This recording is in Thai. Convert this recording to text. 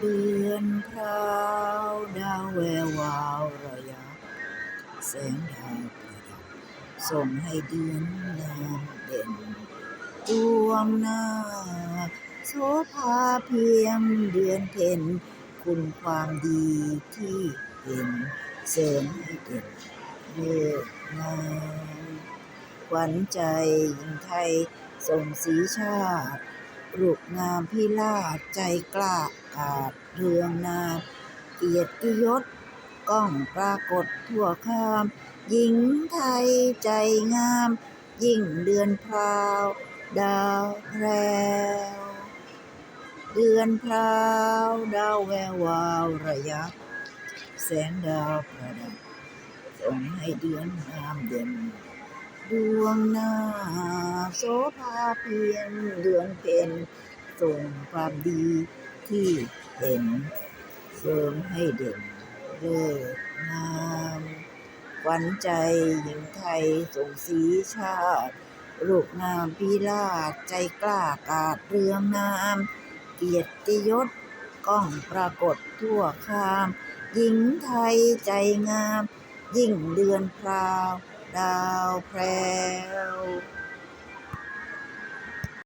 เดือนพราวดาวแวววาวระยับแสงดาวประดับส่งให้เดือนงามเด่นดวงหน้าโสภาเพียงเดือนเพ็ญคุณความดีที่เห็นเสริมให้เด่นเลิศงามขวัญใจหญิงไทยส่งสีชาติรูปงามพิลาศใจกล้า อาจเรืองนามเกียรติยศก้องปรากฏทั่วข้าม หญิงไทยใจงาม ยิ่งเดือนพราว ดาวแพรวเดือนพราว ดาวแวววาวระยับแสงดาวประดับส่งให้เดือนงามเด่นดวงหน้าโสภาเพียงเดือนเพ็ญส่งความดี ที่เห็นเสริมให้เด่นเลิศงามขวัญใจหญิงไทยส่งสีชาติรูปงามพิลาใจกล้ากาดเรืองนาม เกียรติยศก้องปรากฏทั่วข้าม หญิงไทยใจงาม ยิ่งเดือนพราว ดาวแพรว